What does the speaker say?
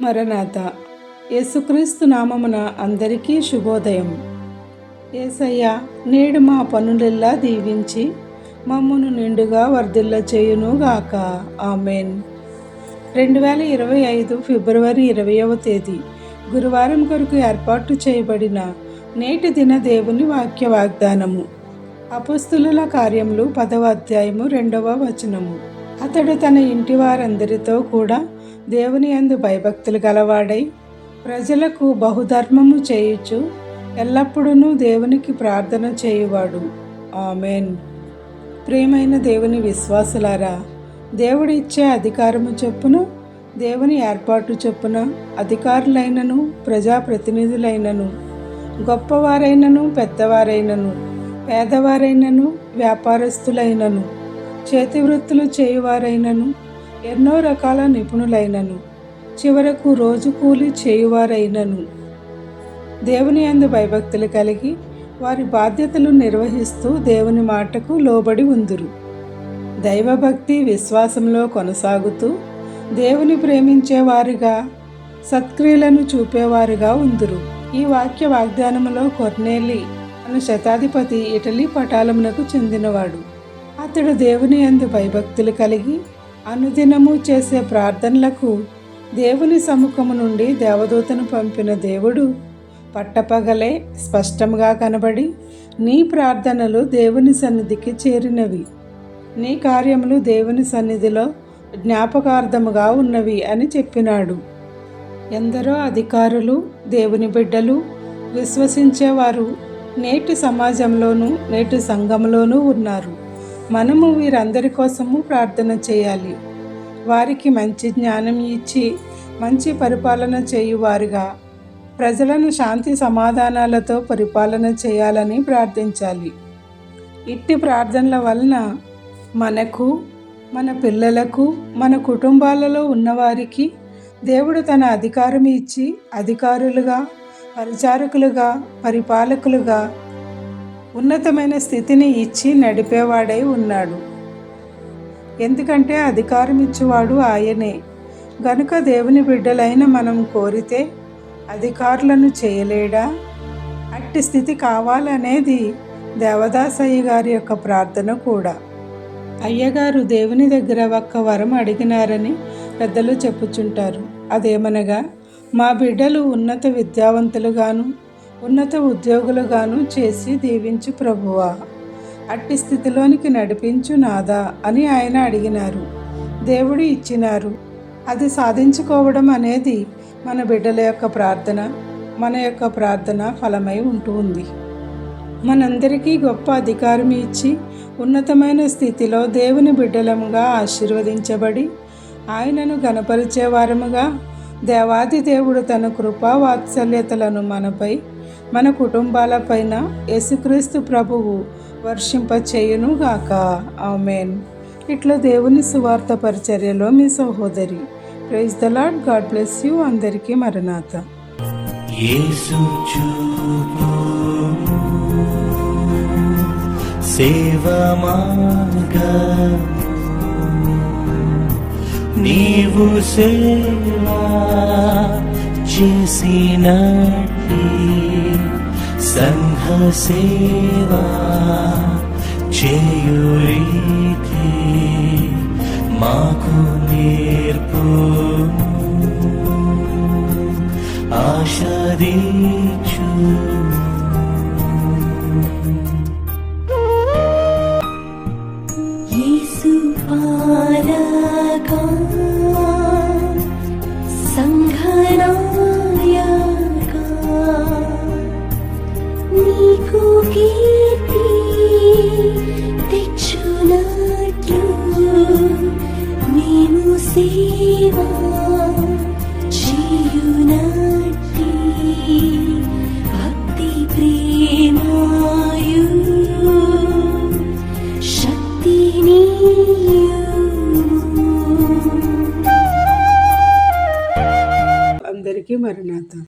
మరణాత. యేసుక్రీస్తు నామమున అందరికీ శుభోదయం. ఏసయ్య నేడు మా పనులెల్లా దీవించి మమ్మును నిండుగా వర్ధిల్ల చేయును గాక ఆమెన్. రెండు వేల ఇరవై ఐదు ఫిబ్రవరి ఇరవయవ తేదీ గురువారం కొరకు ఏర్పాటు చేయబడిన నేటి దిన దేవుని వాక్య వాగ్దానము అపుస్తుల కార్యములు పదవ అధ్యాయము రెండవ వచనము. అతడు తన ఇంటి వారందరితో కూడా దేవుని అందు భయభక్తులు గలవాడై ప్రజలకు బహుధర్మము చేయుచు ఎల్లప్పుడూ దేవునికి ప్రార్థన చేయువాడు. ఆమెన్. ప్రియమైన దేవుని విశ్వాసులారా దేవుడిచ్చే అధికారము చొప్పున దేవుని ఏర్పాటు చొప్పున అధికారులైనను ప్రజాప్రతినిధులైనను గొప్పవారైనను పెద్దవారైనను పేదవారైనను వ్యాపారస్తులైనను చేతి వృత్తులు చేయువారైనను ఎన్నో రకాల నిపుణులైనను చివరకు రోజు కూలి చేయువారైనను. దేవుని అందు భయభక్తులు కలిగి వారి బాధ్యతలు నిర్వహిస్తూ దేవుని మాటకు లోబడి ఉందురు. దైవభక్తి విశ్వాసంలో కొనసాగుతూ దేవుని ప్రేమించేవారిగా సత్క్రియలను చూపేవారుగా ఉందురు. ఈ వాక్య వాగ్దానములో కొర్నేలి అను శతాధిపతి ఇటలీ పటాలమునకు చెందినవాడు. అతడు దేవుని అందు భయభక్తులు కలిగి అనుదినము చేసే ప్రార్థనలకు దేవుని సముఖము నుండి దేవదూతను పంపిన దేవుడు పట్టపగలే స్పష్టంగా కనబడి నీ ప్రార్థనలు దేవుని సన్నిధికి చేరినవి. నీ కార్యములు దేవుని సన్నిధిలో జ్ఞాపకార్థముగా ఉన్నవి అని చెప్పినాడు. ఎందరో అధికారులు దేవుని బిడ్డలు విశ్వసించేవారు నేటి సమాజంలోనూ నేటి సంఘంలోనూ ఉన్నారు. మనము వీరందరి కోసము ప్రార్థన చేయాలి. వారికి మంచి జ్ఞానం ఇచ్చి మంచి పరిపాలన చేయువారుగా ప్రజలను శాంతి సమాధానాలతో పరిపాలన చేయాలని ప్రార్థించాలి. ఇట్టి ప్రార్థనల వలన మనకు మన పిల్లలకు మన కుటుంబాలలో ఉన్నవారికి దేవుడు తన అధికారం ఇచ్చి అధికారులుగా పరిచారకులుగా పరిపాలకులుగా ఉన్నతమైన స్థితిని ఇచ్చి నడిపేవాడై ఉన్నాడు. ఎందుకంటే అధికారం ఇచ్చేవాడు ఆయనే. గనుక దేవుని బిడ్డలైన మనం కోరితే అధికారులను చేయలేడా? అట్టి స్థితి కావాలనేది దేవదాసయ్య గారి యొక్క ప్రార్థన కూడా. అయ్యగారు దేవుని దగ్గర ఒక్క వరం అడిగినారని పెద్దలు చెప్పుచుంటారు. అదేమనగా మా బిడ్డలు ఉన్నత విద్యావంతులుగాను ఉన్నత ఉద్యోగులుగాను చేసి దీవించు ప్రభువా. అట్టి స్థితిలోనికి నడిపించు నాదా అని ఆయన అడిగినారు. దేవుడు ఇచ్చినారు. అది సాధించుకోవడం అనేది మన బిడ్డల యొక్క ప్రార్థన మన యొక్క ప్రార్థన ఫలమై ఉంటుంది మనందరికీ గొప్ప అధికారం ఇచ్చి ఉన్నతమైన స్థితిలో దేవుని బిడ్డలముగా ఆశీర్వదించబడి ఆయనను గణపరిచే వారముగా దేవాది దేవుడు తన కృపా వాత్సల్యతలను మనపై మన కుటుంబాలపైన యేసుక్రీస్తు ప్రభువు వర్షింపచేయునుగాక. ఆమెన్. ఇట్లా దేవుని సువార్త పరిచర్యలో మీ సహోదరి. Praise the lord God bless you అందరికీ మరణాత. సేవ నీవు సేవా చేసినట్టి సంఘ సేవా చేయురీతి మాకు నేర్పు. ఆశదీచు అందరికీ మరణాత